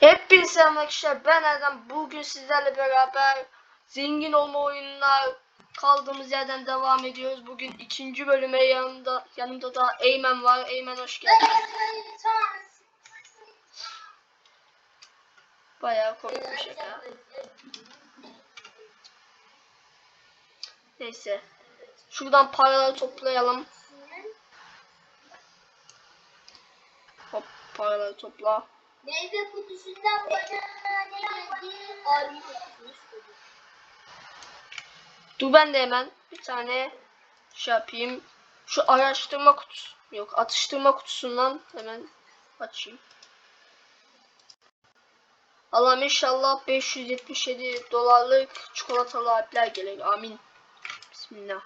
Hepinize selam arkadaşlar. Ben Erdem. Bugün sizlerle beraber zengin olma oyunlar kaldığımız yerden devam ediyoruz. Bugün ikinci bölüme yanında yanımda da Eymen var. Eymen hoş geldin. Bayağı komik bir şaka. Neyse. Şuradan paraları toplayalım. Hop paraları topla. Meyve kutusundan bana ne geldi? Armut. Dur ben de hemen bir tane şey yapayım. Şu araştırma kutusu yok atıştırma kutusundan hemen açayım. Allah'ım inşallah 577 dolarlık çikolatalı alpler gelir. Amin. Bismillah.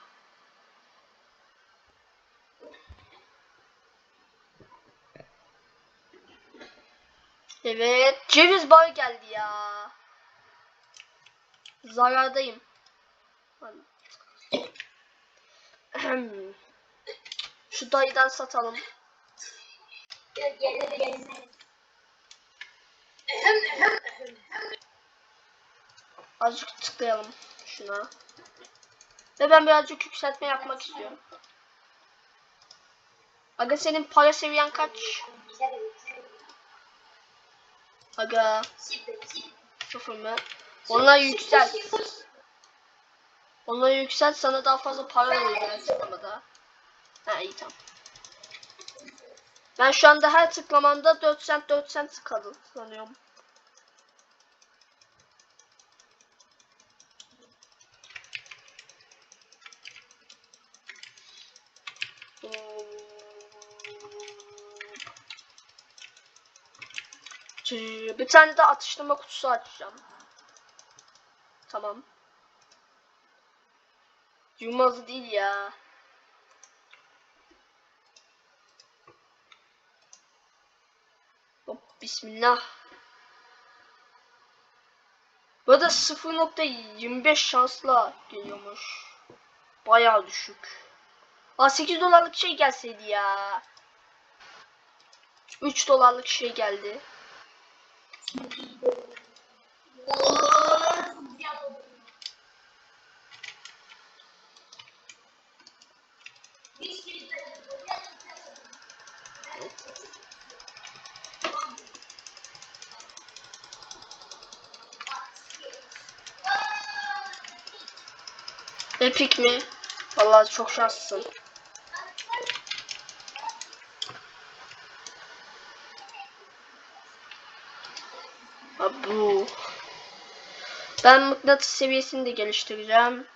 Evet. Ceviz bar geldi ya. Zarardayım. Şu dayıdan satalım. Azıcık tıklayalım şuna. Ve ben birazcık yükseltme yapmak istiyorum. Aga senin para seviyen kaç? Aga sıfır mı? Onlar yüksel. Onları yükselt sana daha fazla para vereceğiz tıklamada. Ha iyi tamam. Ben şu anda her tıklamamda 4 cent 4 cent kaldı sanıyorum. Bir tane de atıştırma kutusu açacağım. Tamam. Yılmaz değil ya. Hop bismillah. Bu da 0.25 şansla geliyormuş. Bayağı düşük. Aa 8 dolarlık şey gelseydi ya. 3 dolarlık şey geldi. Epic mi? Vallahi çok şanslısın. Ha bu. Ben mıknatıs seviyesini de geliştireceğim.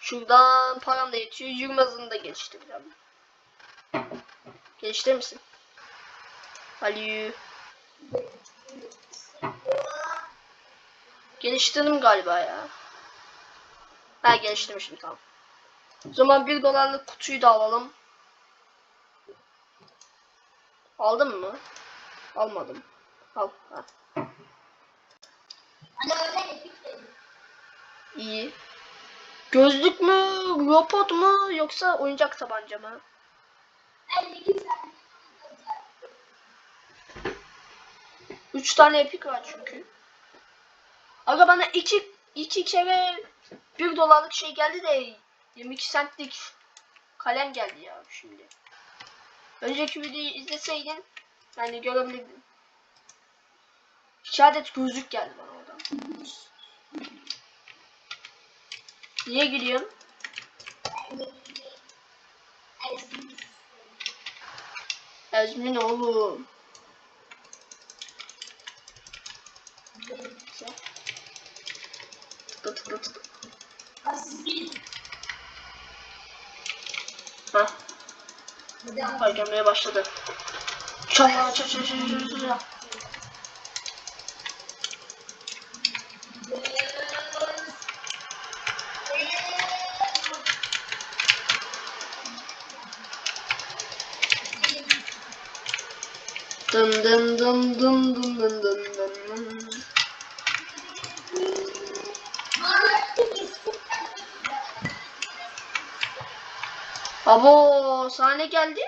Şuradan param da yetiyor. Yürümezini de geliştireceğim. Geliştirir misin? Ali. Geliştirdim galiba ya. Ha geliştirmişim tamam. O zaman 1 dolarlık kutuyu da alalım. Aldın mı? Almadım. Al. Ha. İyi. Gözlük mü? Robot mu? Yoksa oyuncak tabanca mı? Üç tane epik var çünkü. Aga bana iki, iki kere bir dolarlık şey geldi de 22 centlik kalem geldi ya şimdi. Önceki videoyu izleseydin yani görebilirdin. İki adet gözlük geldi bana oradan. Niye gülüyorsun? Ezmin oğlum. Tıkla tıkla tıkla. Hah. Ay gelmeye başladı. Çal çal çal çal çal çal Dın dın dın dın dın dın dın dın. Abo sahne geldi.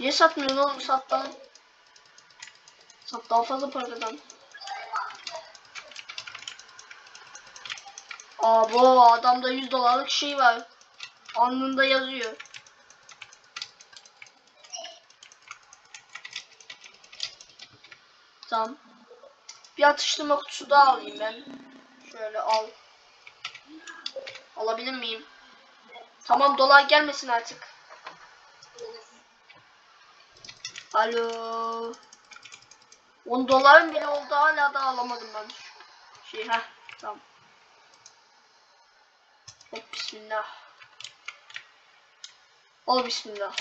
Niye satmıyorsun oğlum sattan? Sat daha fazla paradan. Abo adamda 100 dolarlık şey var. Alnında yazıyor. Tamam. Bir atıştırma kutusu daha alayım ben. Şöyle al. Alabilir miyim? Tamam dolar gelmesin artık. Alo. 10 dolarım bile oldu hala da alamadım ben. Şey ha tamam. Hop bismillah. Ol bismillah.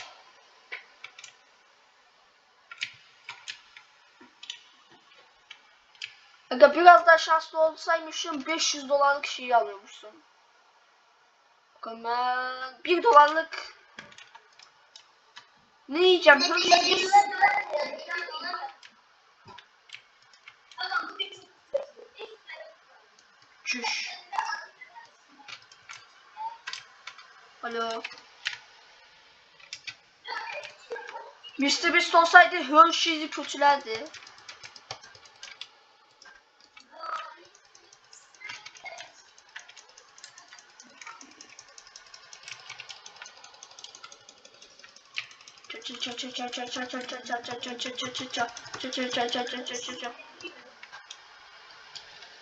Aga biraz daha şanslı olsaymışım 500 dolarlık şeyi alıyormuşsun. Bakalım ben 1 dolarlık ne yiyeceğim? Hershey's. Çüş. Alo. Mr. Beast olsaydı Hershey's'i kötülerdi.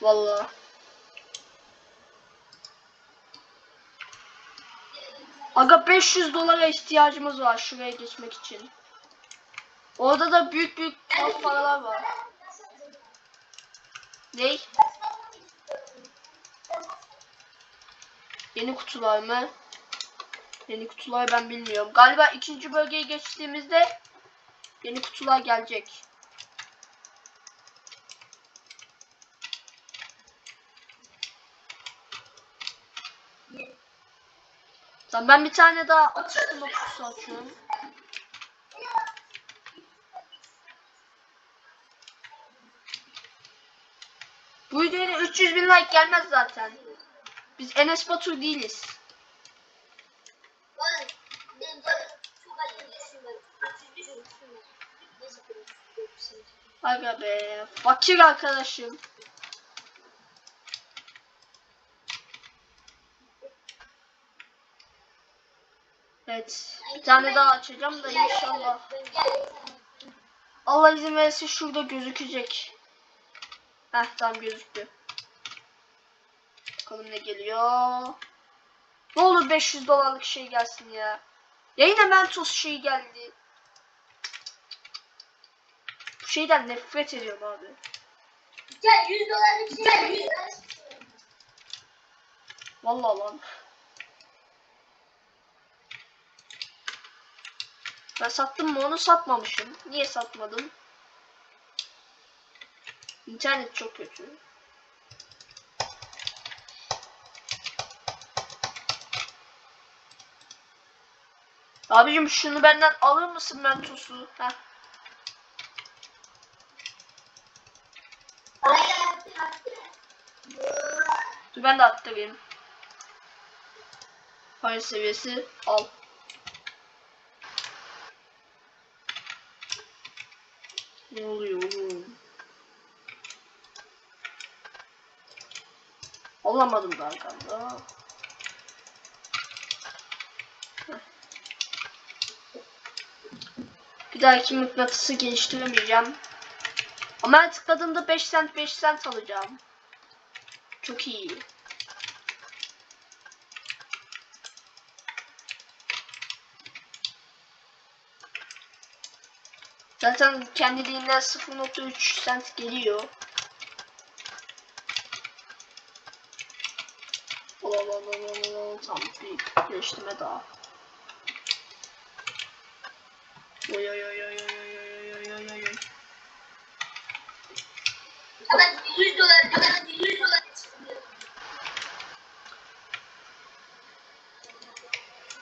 Vallahi. Aga 500 dolara ihtiyacımız var şuraya geçmek için. Orada da büyük büyük paralar var. Ney? Yeni kutular mı? Yeni kutular ben bilmiyorum. Galiba ikinci bölgeye geçtiğimizde yeni kutular gelecek. Tamam ben bir tane daha atıştırma kutusu açıyorum. Bu videoya 300 bin like gelmez zaten. Biz Enes Batur değiliz. Ben benim canım çok acı düşünmüyorum. Çok üzücü düşünmüyorum. Neyse, görüşürüz. Aga be. Fakir arkadaşım. Evet. Bir tane daha açacağım da inşallah. Allah izin verirse şurada gözükecek. Heh tamam gözüktü. Bakalım ne geliyor. Ne olur 500 dolarlık şey gelsin ya. Ya yine Mentos şey geldi. Şeyden nefret ediyorum abi. Gel 100 dolarlık şey. 100 dolarlık şey. Vallahi lan. Ben sattım mı onu satmamışım. Niye satmadım? İnternet çok kötü. Abicim şunu benden alır mısın Mentos'u? Heh. Dur ben de attırayım. Para seviyesi al. Ne oluyor oğlum? Olamadım galiba. Heh. Bir dahaki mıknatısı geliştiremeyeceğim. Ama tıkladığımda 5 cent 5 cent alacağım. Çok iyi. Zaten kendiliğinden 0.3 cent geliyor. Tam bir geliştirme daha. Oy oy oy oy oy oy oy oy. Ama 100 dolar, bana 100 dolar çıkıyor.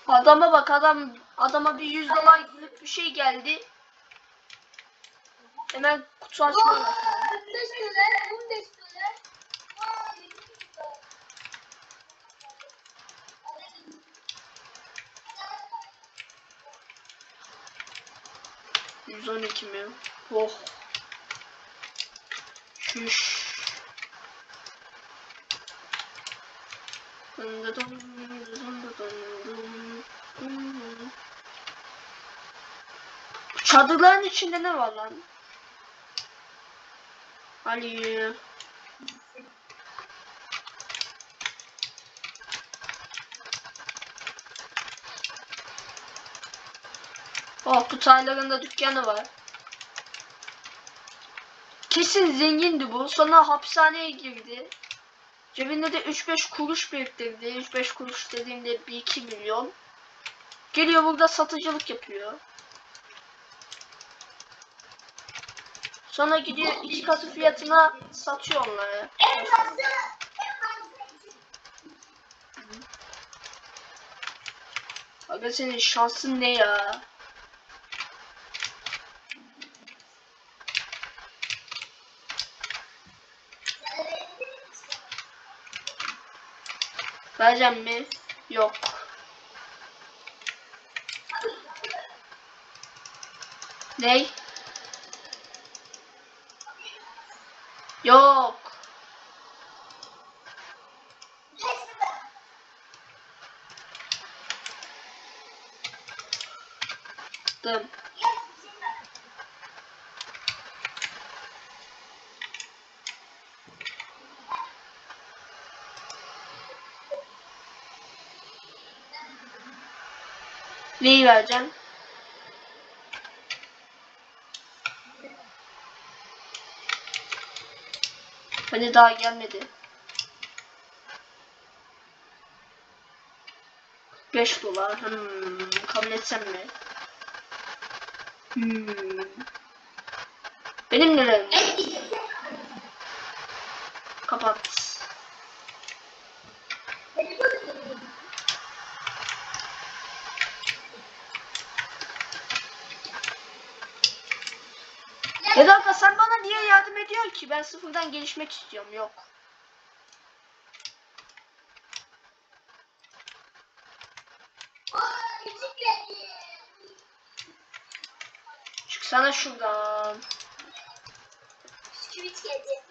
Adama bak adam adama bir 100 dolarlık bir şey geldi. Hemen kutu açmaya bak. 15 dolar, 15 dolar. Aa, 100 dolar. 112 mi? Oh. Bu Çadırların içinde ne var lan? Ali. Oh bu taylarında dükkanı var. Kesin zengindi bu. Sonra hapishaneye girdi. Cebinde de 3-5 kuruş biriktirdi. 3-5 kuruş dediğimde 1-2 milyon. Geliyor burada satıcılık yapıyor. Sonra gidiyor iki katı fiyatına satıyor onları. Aga senin şansın ne ya? Vereceğim mi? Yok. Ney? Yok. Dım. Neyi vereceğim? Hani daha gelmedi. 5 dolar. Hmm, kabul etsem mi? Hmm. Benim nelerim? Kapat. Ya dakika sen bana niye yardım ediyorsun ki? Ben sıfırdan gelişmek istiyorum. Yok. Çıksana şuradan. Bisküvit geldi.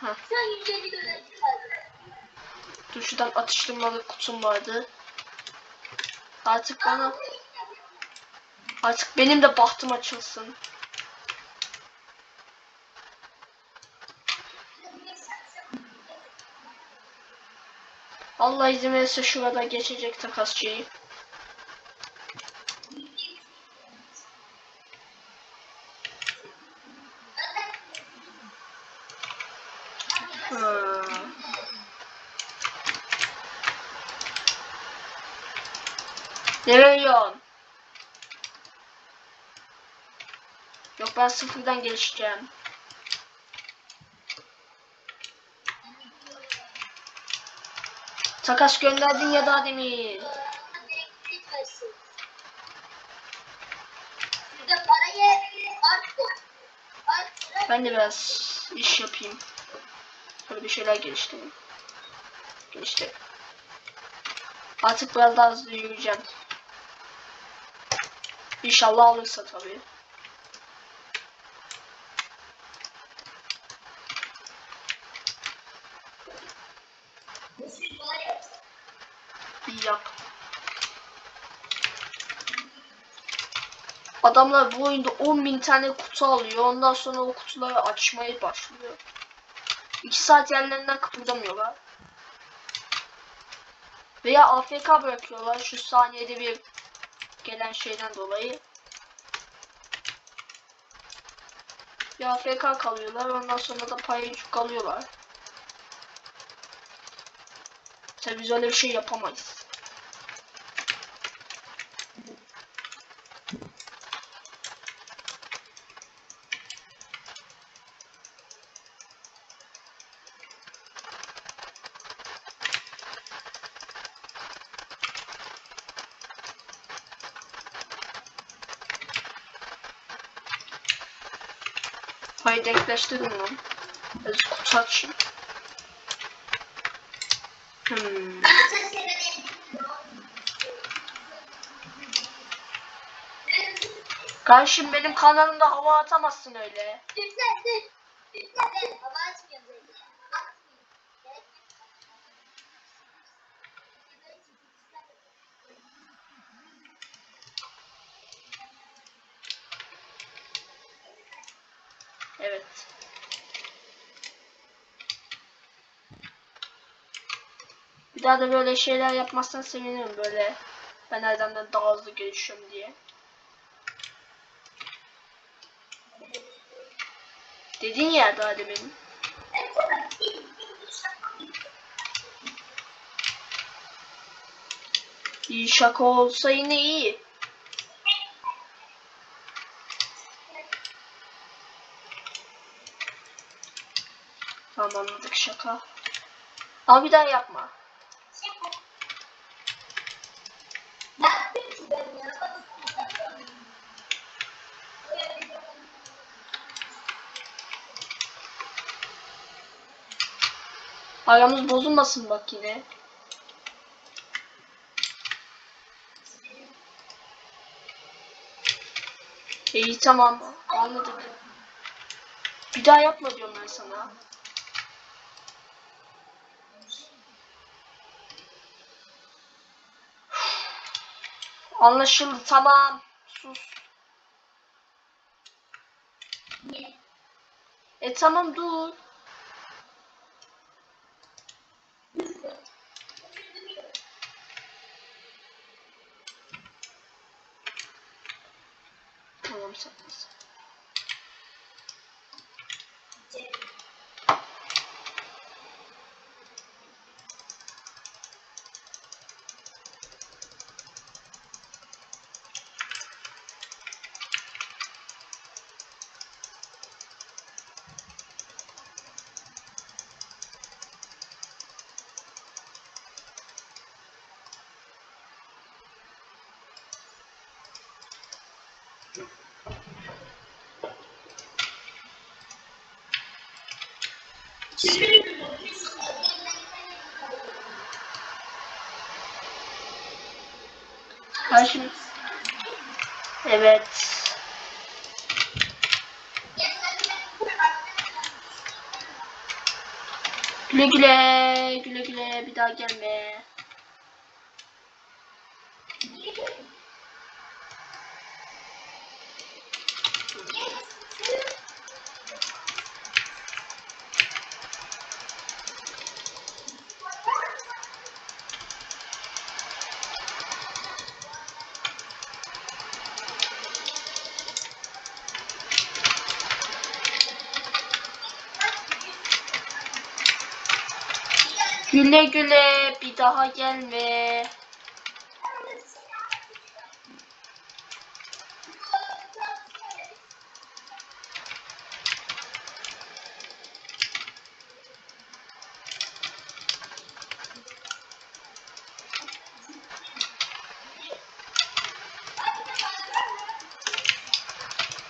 Heh. Şu an 150 dolar kaldı. Dur şuradan atıştırmalık kutum vardı. Artık bana artık benim de bahtım açılsın. Allah izin verirse şurada geçecek takasçıyı. Hmm. Ne veriyorsun? Yok ben sıfırdan gelişeceğim. Takas gönderdin ya daha demin. Ben de biraz iş yapayım. Böyle bir şeyler geliştireyim. Geliştir. Artık biraz daha hızlı yürüyeceğim. İnşallah alırsa tabii. İyi yap. Adamlar bu oyunda 10.000 tane kutu alıyor. Ondan sonra o kutuları açmaya başlıyor. 2 saat yerlerinden kıpırdamıyorlar. Veya AFK bırakıyorlar şu saniyede bir gelen şeyden dolayı. Bir AFK kalıyorlar ondan sonra da payı kalıyorlar. Tabi biz öyle bir şey yapamayız. Payı denkleştirdim lan. Biraz kutu açayım. Hmm. Benim kanalımda hava atamazsın öyle. Dur sen dur. Ben hava açmıyorum zaten. Açmayayım. Gerek yok. Evet. Bir daha da böyle şeyler yapmazsan sevinirim böyle. Ben zaman daha hızlı gelişiyorum diye. Dedin ya daha demin. İyi şaka olsa yine iyi. Tamam şaka. Ama bir daha yapma. Aramız bozulmasın bak yine. İyi tamam anladık. Bir daha yapma diyorum ben sana. Anlaşıldı tamam. Sus. E tamam dur. Tamam sen. sen. Karşım. Evet. Güle güle, güle güle bir daha gelme. Güle güle bir daha gelme.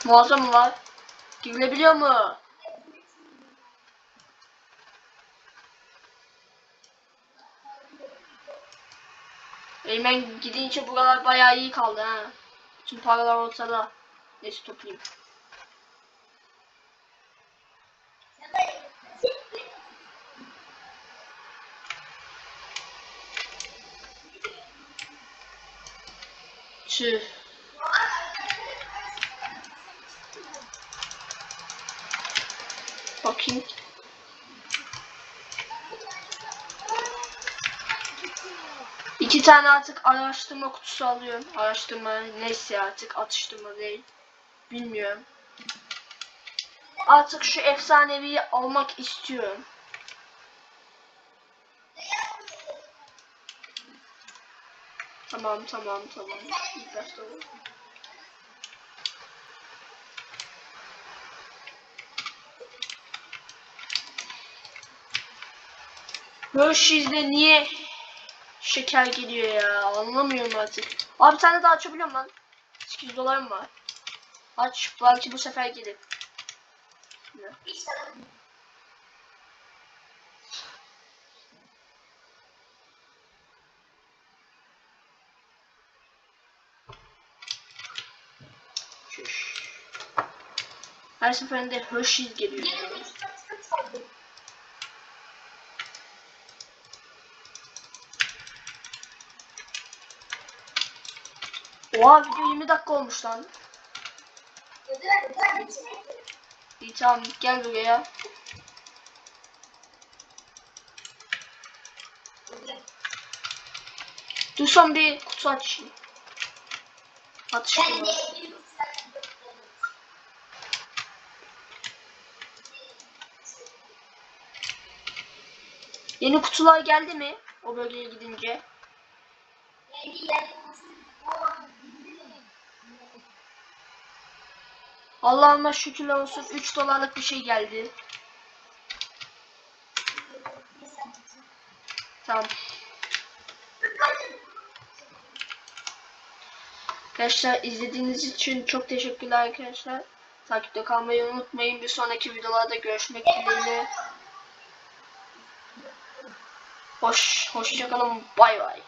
Muazzam var? Girilebiliyor mu? Eymen gidince buralar bayağı iyi kaldı ha. Tüm paralar ortada. Neyse toplayayım. Tüh. Bakayım. İki tane artık araştırma kutusu alıyorum. Araştırma neyse artık atıştırma değil. Bilmiyorum. Artık şu efsaneviyi almak istiyorum. Tamam tamam tamam. İlk başta bu. Hershey's'de niye şeker geliyor ya? Anlamıyorum artık. Abi bir tane daha açabiliyorum lan. 800 dolarım var. Aç. Belki bu sefer gelir. Her seferinde Hershey's geliyor. Oha video 20 dakika olmuş lan. İyi tamam gel buraya. Dur son bir kutu açayım. Atış şunu. Yeni kutular geldi mi? O bölgeye gidince. Allah'ıma şükürler olsun 3 dolarlık bir şey geldi. Tamam. Arkadaşlar izlediğiniz için çok teşekkürler arkadaşlar. Takipte kalmayı unutmayın. Bir sonraki videolarda görüşmek dileğiyle. Hoş, hoşçakalın. Bay bay.